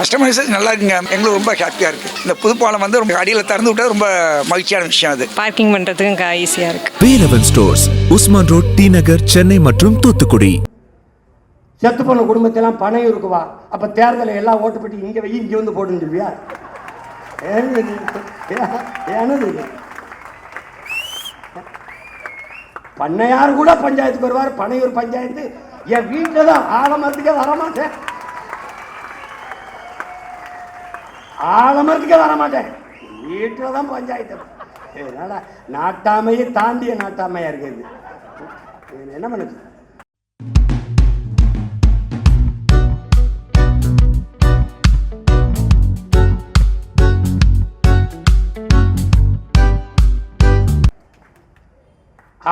Customisation நல்லா இருக்குங்க. எங்களுக்கு ரொம்ப ஹாப்பியாக இருக்குது இந்த புதுப்பாலம் வந்து ரொம்ப அடியில் திறந்து விட்டது ரொம்ப மகிழ்ச்சியான விஷயம் அது. பார்க்கிங் பண்ணுறதுக்கும் ஈஸியாக இருக்குது Velavan stores Usman road T Nagar Chennai மற்றும் தூத்துக்குடி. செத்து போன குடும்பத்தெல்லாம் பணம் இருக்குவா? அப்ப தேர்தலை எல்லாம் ஓட்டு போட்டு இங்க வை இங்க வந்து போடுன்னு சொல்வியா ஏனது? பண்ணையார் கூட பஞ்சாயத்துக்கு வருவார் பனையூர் பஞ்சாயத்து. என் வீட்டில் தான் ஆலமரத்துக்கே வரமாட்டேன். ஆலமரத்துக்கே வரமாட்டேன். வீட்டில் தான் பஞ்சாயத்து என்னடா நாட்டாமையை தாண்டிய நாட்டாமையா இருக்குது என்ன பண்ணுது?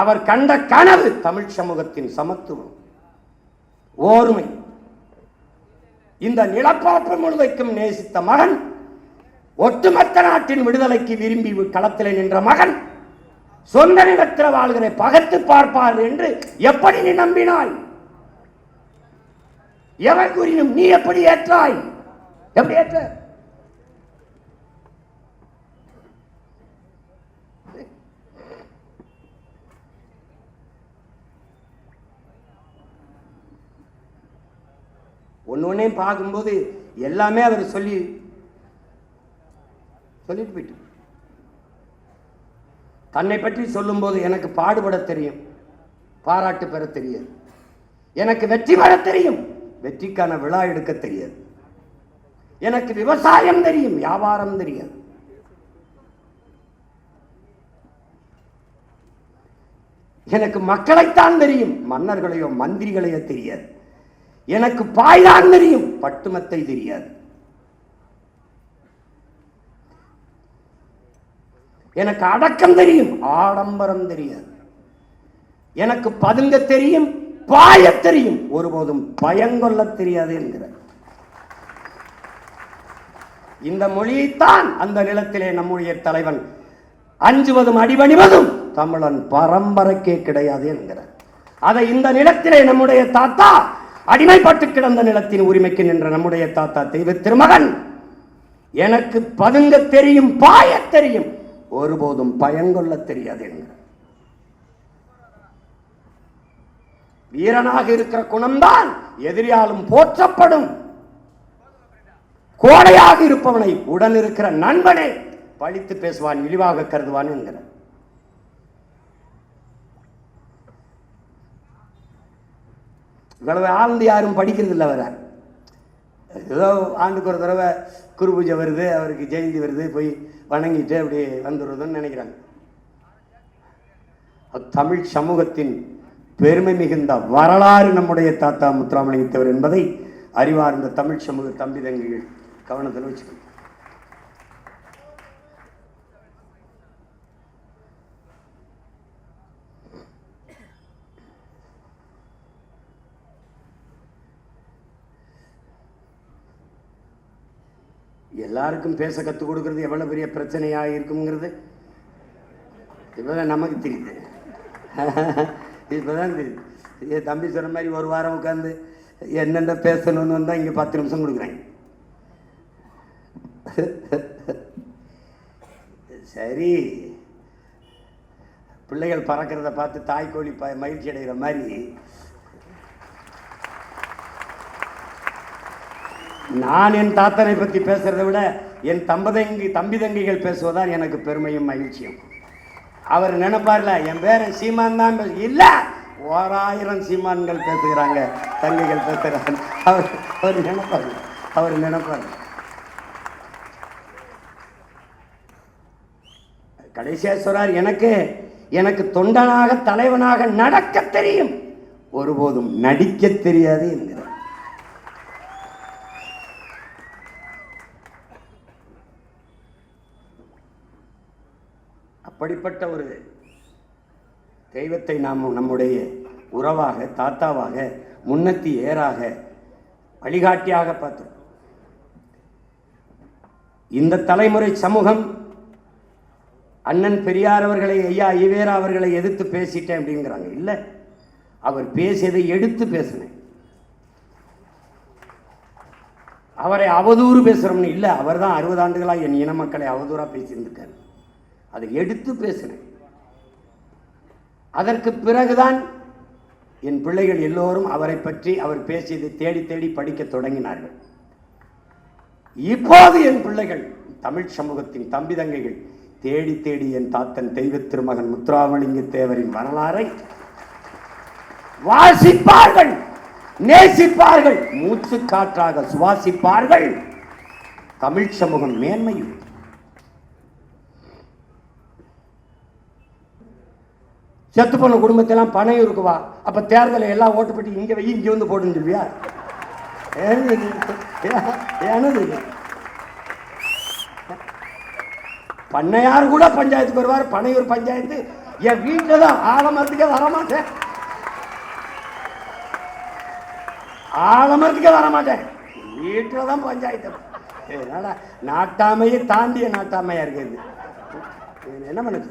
அவர் கண்ட கனவு தமிழ் சமூகத்தின் சமத்துவம் ஓர்மை. இந்த நிலப்பரப்பு முழுமைக்கும் நேசித்த மகன் ஒட்டுமொத்த நாட்டின் விடுதலைக்கு விரும்பி களத்தில் நின்ற மகன் சொந்த நிலத்தில் வாழ்கிற பகத்து பார்ப்பார் என்று எப்படி நீ நம்பினாய்? எவர் கூறினும் நீ எப்படி ஏற்றாய்? எப்படி ஏற்ற? ஒன்று ஒன்றையும் பார்க்கும்போது எல்லாமே அவர் சொல்லி சொல்லிட்டு போயிட்டு தன்னை பற்றி சொல்லும்போது எனக்கு பாடுபட தெரியும். பாராட்டு பெற தெரியாது. எனக்கு வெற்றி பெற தெரியும். வெற்றிக்கான விழா எடுக்க தெரியாது. எனக்கு விவசாயம் தெரியும் வியாபாரம் தெரியாது. எனக்கு மக்களைத்தான் தெரியும் மன்னர்களையோ மந்திரிகளையோ தெரியாது. எனக்கு பாய்தான் தெரியும் பட்டுமத்தை தெரியாது. எனக்கு அடக்கம் தெரியும் ஆடம்பரம் தெரியாது. எனக்கு பதுங்க தெரியும் பாய தெரியும் ஒருபோதும் பயங்கொள்ள தெரியாது என்கிறார். இந்த மொழியைத்தான் அந்த நிலத்திலே நம்முடைய தலைவன் அஞ்சுவதும் அடிபணிவதும் தமிழன் பரம்பரைக்கே கிடையாது என்கிறார். அதை இந்த நிலத்திலே நம்முடைய தாத்தா அடிமைப்பட்டு கிடந்த நிலத்தின் உரிமைக்கு நின்ற நம்முடைய தாத்தா தெய்வ திருமகன். எனக்கு பதுங்க தெரியும் பாய தெரியும் ஒருபோதும் பயங்கொள்ள தெரியாது வீரனாக இருக்கிற குணம்தான் எதிரியாலும் போற்றப்படும். கோடையாக இருப்பவனை உடன் இருக்கிற நண்பனே பழித்து பேசுவான் இழிவாக கருதுவான் என்கிற இவ்வளவு ஆழ்ந்து யாரும் படிக்கிறது இல்லை வர ஏதோ ஆண்டுக்கு ஒரு தடவை குரு பூஜை வருது அவருக்கு ஜெயந்தி வருது போய் வணங்கிட்டு அப்படி வந்துடுறதுன்னு நினைக்கிறாங்க. தமிழ் சமூகத்தின் பெருமை மிகுந்த வரலாறு நம்முடைய தாத்தா முத்துராமலிங்கத்தவர் என்பதை அறிவார்ந்த தமிழ் சமூக தம்பி தங்கிகள் கவனத்தில் வச்சுக்கணும். எல்லாருக்கும் பேச கற்றுக் கொடுக்கறது எவ்வளவு பெரிய பிரச்சனையாக இருக்குங்கிறது இப்போதான் நமக்கு தெரியுது. இப்போதான் தெரியுது. இது தம்பி சொன்ன மாதிரி ஒரு வாரம் உட்காந்து என்னென்ன பேசணும்னு வந்தால் இங்கே பத்து நிமிஷம் கொடுக்குறாங்க சரி. பிள்ளைகள் பறக்கிறத பார்த்து தாய்க்கோழி ப மகிழ்ச்சி அடைகிற மாதிரி நான் என் தாத்தனை பற்றி பேசுறதை விட என் தம்பதங்கி தம்பி தங்கிகள் பேசுவதுதான் எனக்கு பெருமையும் மகிழ்ச்சியும். அவர் நினைப்பார்ல என் பேர் சீமான் தான் இல்லை ஓராயிரம் சீமான்கள் பேசுகிறாங்க தங்கிகள் பேசுகிறாங்க. அவர் அவர் நினைப்பார் அவர் நினைப்பார் கடைசியாக சொல்றார் எனக்கு எனக்கு தொண்டனாக தலைவனாக நடக்க தெரியும். ஒருபோதும் நடிக்க தெரியாது என்கிறார். அப்படிப்பட்ட ஒரு தெய்வத்தை நாம் நம்முடைய உறவாக தாத்தாவாக முன்னத்தி ஏறாக வழிகாட்டியாக பார்த்தோம். இந்த தலைமுறை சமூகம் அண்ணன் பெரியார் அவர்களை ஐயா ஈவேரா அவர்களை எதிர்த்து பேசிட்டேன் அப்படிங்கிறாங்க. இல்லை அவர் பேசியதை எடுத்து பேசினேன். அவரை அவதூறு பேசுகிறோம்னு இல்லை அவர் தான் அறுபது ஆண்டுகளாக என் இன மக்களை அவதூறாக பேசியிருந்திருக்காரு. அதை எடுத்து பேசினேன். அதற்கு பிறகுதான் என் பிள்ளைகள் எல்லோரும் அவரை பற்றி அவர் பேசியதை தேடி தேடி படிக்க தொடங்கினார்கள். இப்போது என் பிள்ளைகள் தமிழ் சமூகத்தின் தம்பி தங்கைகள் தேடி தேடி என் தாத்தன் தெய்வ திருமகன் முத்துராமலிங்க தேவரின் வரலாறை வாசிப்பார்கள் நேசிப்பார்கள் மூச்சு காற்றாக சுவாசிப்பார்கள். தமிழ் சமூகம் மேன்மையும் செத்து போன குடும்பத்தெல்லாம் பணம் இருக்குவா? அப்போ தேர்தலில் எல்லாம் ஓட்டு போட்டு இங்கே வை இங்கே வந்து போடுன்னு சொல்வியா ஏனது பண்ணையார் கூட பஞ்சாயத்துக்கு வருவார் பனையூர் பஞ்சாயத்து. என் வீட்டில் தான் ஆலமரத்துக்கே வரமாட்டேன். ஆலமரத்துக்கே வரமாட்டேன். வீட்டில் தான் பஞ்சாயத்து. அதனால நாட்டாமையை தாண்டிய நாட்டாமையா இருக்குது என்ன பண்ணுச்சு